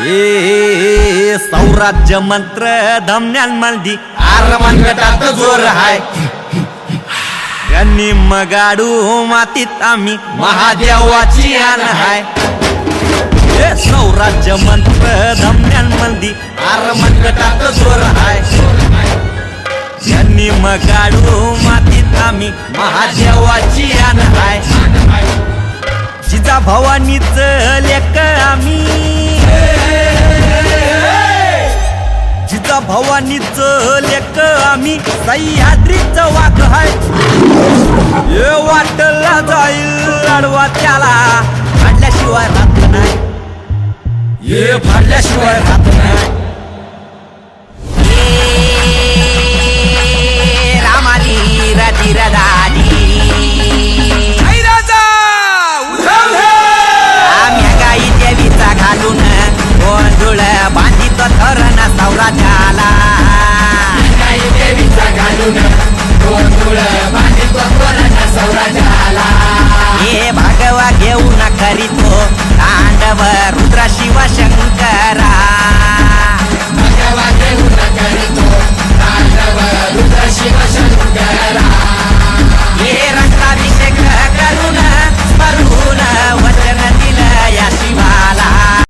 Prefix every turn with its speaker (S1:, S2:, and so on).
S1: ए सौराज्य मंत्र धमन्यान मल्दी आर मनगटात जोर हाय त्यांनी मगाडू मातीत आम्ही महादेवाची आण हाय हे सौराज्य मंत्र धमन्यान मल्दी आर मनगटात जोर हाय त्यांनी मगाडू मातीत आम्ही महादेवाची आण हाय जिजा भवानी चल भवानीच लेक आम्ही सह्याद्रीच वाघ हाय. हे वाटला जाईल अडवा त्याला फाडल्याशिवाय राहत नाही. हे फाडल्याशिवाय राहत नाही. रामाली राजी! रदाजी आम्ही गाई देवीचा घालून गोंधुळ बांधित धरण सावराज्याला हे भागवा घेऊन करीतो तांडव रुद्र